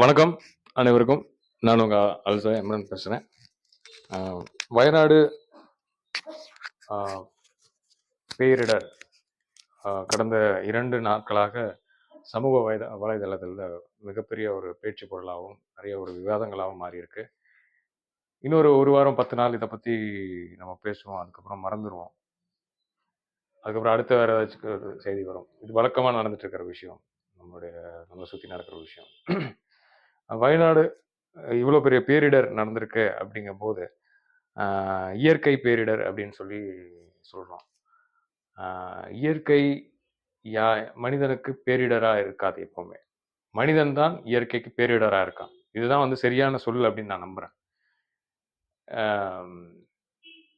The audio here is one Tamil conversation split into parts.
வணக்கம் அனைவருக்கும். நான் உங்க அல்சா எம்ரன் பேசுறேன். வயநாடு பேரிடர் கடந்த இரண்டு நாட்களாக சமூக வயத வலைதளத்தில் மிகப்பெரிய ஒரு பேச்சு பொருளாகவும் நிறைய ஒரு விவாதங்களாகவும் மாறியிருக்கு. இன்னொரு ஒரு வாரம் பத்து நாள் இதை பற்றி நம்ம பேசுவோம். அதுக்கப்புறம் மறந்துடுவோம் அதுக்கப்புறம் அடுத்த வேறு ஏதாச்சும் ஒரு செய்தி வரும். இது வழக்கமாக நடந்துட்டு இருக்கிற விஷயம். நம்மளுடைய நம்ம சுற்றி நடக்கிற விஷயம். வயநாடு இவ்வளோ பெரிய பேரிடர் நடந்திருக்கு அப்படிங்கும் போது இயற்கை பேரிடர் அப்படின்னு சொல்லி சொல்கிறோம் இயற்கை யா மனிதனுக்கு பேரிடராக இருக்காது எப்போவுமே. மனிதன் தான் இயற்கைக்கு பேரிடராக இருக்கான். இதுதான் வந்து சரியான சொல் அப்படின்னு நான் நம்புறேன்.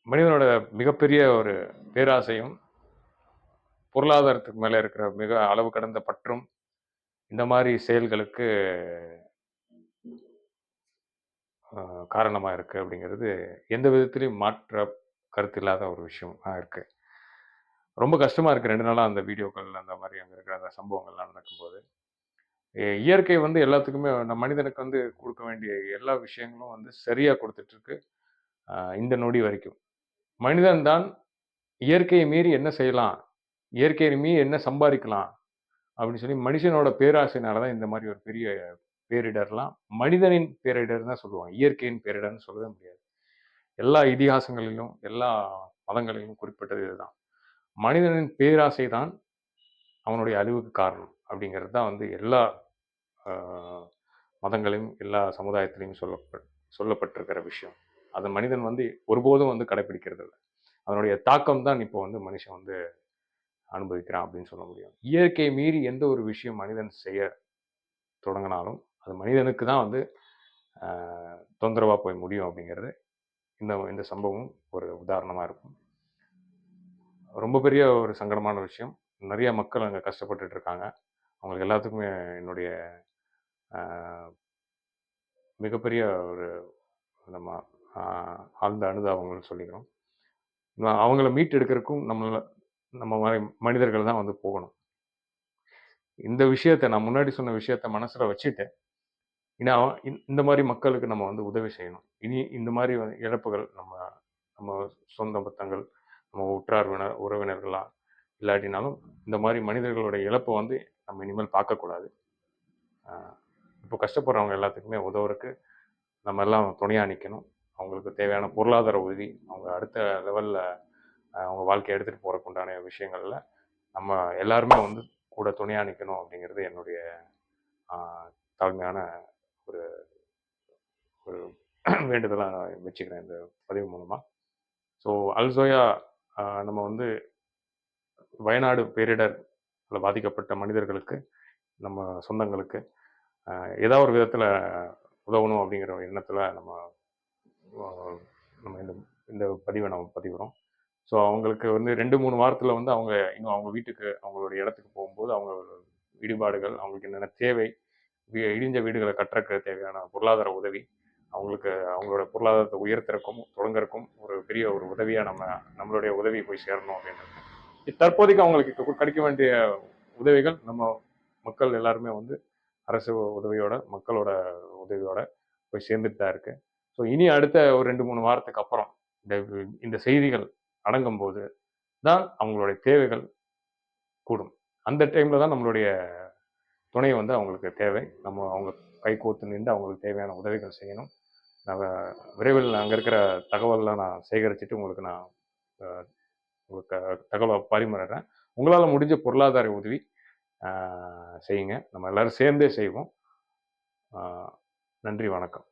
மனிதனோட மிகப்பெரிய ஒரு பேராசையும் பொருளாதாரத்துக்கு மேலே இருக்கிற மிக அளவு கடந்த பற்றும் இந்த மாதிரி செயல்களுக்கு காரணமாக இருக்குது அப்படிங்கிறது எந்த விதத்திலையும் மாற்ற கருத்து இல்லாத ஒரு விஷயம் இருக்குது ரொம்ப கஷ்டமாக இருக்குது ரெண்டு நாளாக அந்த வீடியோக்கள் அந்த மாதிரி அங்கே இருக்கிற அந்த சம்பவங்கள்லாம் நடக்கும்போது. இயற்கை வந்து எல்லாத்துக்குமே நம்ம மனிதனுக்கு வந்து கொடுக்க வேண்டிய எல்லா விஷயங்களும் வந்து சரியாக கொடுத்துட்ருக்கு இந்த நொடி வரைக்கும். மனிதன் தான் இயற்கையை மீறி என்ன செய்யலாம்? இயற்கையை மீறி என்ன சம்பாதிக்கலாம்? அப்படின்னு சொல்லி மனுஷனோட பேராசையினால தான் இந்த மாதிரி ஒரு பெரிய பேரிடர்லாம் மனிதனின் பேரிடர் தான் சொல்லுவாங்க. இயற்கையின் பேரிடர்னு சொல்லவே முடியாது. எல்லா இதிகாசங்களிலும் எல்லா மதங்களிலும் குறிப்பிட்டது இதுதான். மனிதனின் பேராசை தான் அவனுடைய அழிவுக்கு காரணம் அப்படிங்கிறது தான் வந்து எல்லா மதங்களையும் எல்லா சமுதாயத்திலையும் சொல்லப்பட் சொல்லப்பட்டிருக்கிற விஷயம். அதை மனிதன் வந்து ஒருபோதும் வந்து கடைபிடிக்கிறது இல்லை அதனுடைய தாக்கம் தான் இப்போ வந்து மனுஷன் வந்து அனுபவிக்கிறான் அப்படின்னு சொல்ல முடியும். இயற்கை மீறி எந்த ஒரு விஷயம் மனிதன் செய்ய தொடங்கினாலும் அது மனிதனுக்கு தான் வந்து தொந்தரவாக போய் முடியும் அப்படிங்கிறது இந்த இந்த சம்பவம் ஒரு உதாரணமாக இருக்கும். ரொம்ப பெரிய ஒரு சங்கடமான விஷயம். நிறைய மக்கள் அங்கே கஷ்டப்பட்டுட்டு இருக்காங்க. அவங்களுக்கு எல்லாத்துக்குமே என்னுடைய மிகப்பெரிய ஒரு நம்ம ஆழ்ந்த அனுதாபங்கள் சொல்லிக்கிறோம். அவங்கள மீட்டு எடுக்கிறதுக்கும் நம்மள நம்ம மாதிரி மனிதர்கள் தான் வந்து போகணும். இந்த விஷயத்த நான் முன்னாடி சொன்ன விஷயத்த மனசில் வச்சுட்டு இனி அவன் இந்த- இந்த மாதிரி மக்களுக்கு நம்ம வந்து உதவி செய்யணும். இனி இந்த மாதிரி வந்து இழப்புகள் நம்ம நம்ம சொந்த பத்தங்கள் நம்ம உற்றார் உறவினர்களாக உறவினர்களா இல்லாட்டினாலும் இந்த மாதிரி மனிதர்களோட இழப்பை வந்து நம்ம இனிமேல் பார்க்கக்கூடாது. இப்போ கஷ்டப்படுறவங்க எல்லாத்துக்குமே உதவுறதுக்கு நம்ம எல்லாம் துணையாக நிற்கணும் அவங்களுக்கு தேவையான பொருளாதார உதவி அவங்க அடுத்த லெவலில் அவங்க வாழ்க்கையை எடுத்துகிட்டு போகிறக்கு உண்டான விஷயங்களில் நம்ம எல்லாருமே வந்து கூட துணையாக நிற்கணும் அப்படிங்கிறது என்னுடைய தாழ்மையான ஒரு ஒரு வேண்டுதலாக நான் வச்சுக்கிறேன் இந்த பதிவு மூலமாக ஸோ அல்சோயா நம்ம வந்து வயநாடு பேரிடர் பாதிக்கப்பட்ட மனிதர்களுக்கு நம்ம சொந்தங்களுக்கு ஏதாவது ஒரு விதத்தில் உதவணும் அப்படிங்கிற எண்ணத்தில் நம்ம நம்ம இந்த இந்த பதிவை நம்ம பதிவுறோம் ஸோ அவங்களுக்கு வந்து ரெண்டு மூணு வாரத்தில் வந்து அவங்க இன்னும் அவங்க வீட்டுக்கு அவங்களுடைய இடத்துக்கு போகும்போது அவங்க இடிபாடுகள் அவங்களுக்கு என்னென்ன தேவை இடிஞ்ச வீடுகளை கட்டுறக்கு தேவையான பொருளாதார உதவி அவங்களுக்கு அவங்களோட பொருளாதாரத்தை உயர்த்துறக்கும் தொடங்குறக்கும் ஒரு பெரிய ஒரு உதவியாக நம்ம நம்மளுடைய உதவி போய் சேரணும் அப்படின்றது. தற்போதைக்கு அவங்களுக்கு கிடைக்க வேண்டிய உதவிகள் நம்ம மக்கள் எல்லாருமே வந்து அரசு உதவியோட மக்களோட உதவியோட போய் சேர்ந்துட்டு தான் இருக்கு. ஸோ இனி அடுத்த ஒரு ரெண்டு மூணு வாரத்துக்கு அப்புறம் இந்த இந்த செய்திகள் அடங்கும் போது தான் அவங்களுடைய தேவைகள் கூடும். அந்த டைம்ல தான் நம்மளுடைய துணை வந்து அவங்களுக்கு தேவை. நம்ம அவங்க கை கோத்து நின்று அவங்களுக்கு தேவையான உதவிகள் செய்யணும். நான் விரைவில் அங்கே இருக்கிற தகவல்லாம் நான் சேகரிச்சுட்டு உங்களுக்கு நான் உங்களுக்கு தகவலை பரிமாறுறேன் உங்களால் முடிஞ்ச பொருளாதார உதவி செய்யுங்க. நம்ம எல்லாரும் சேர்ந்தே செய்வோம். நன்றி வணக்கம்.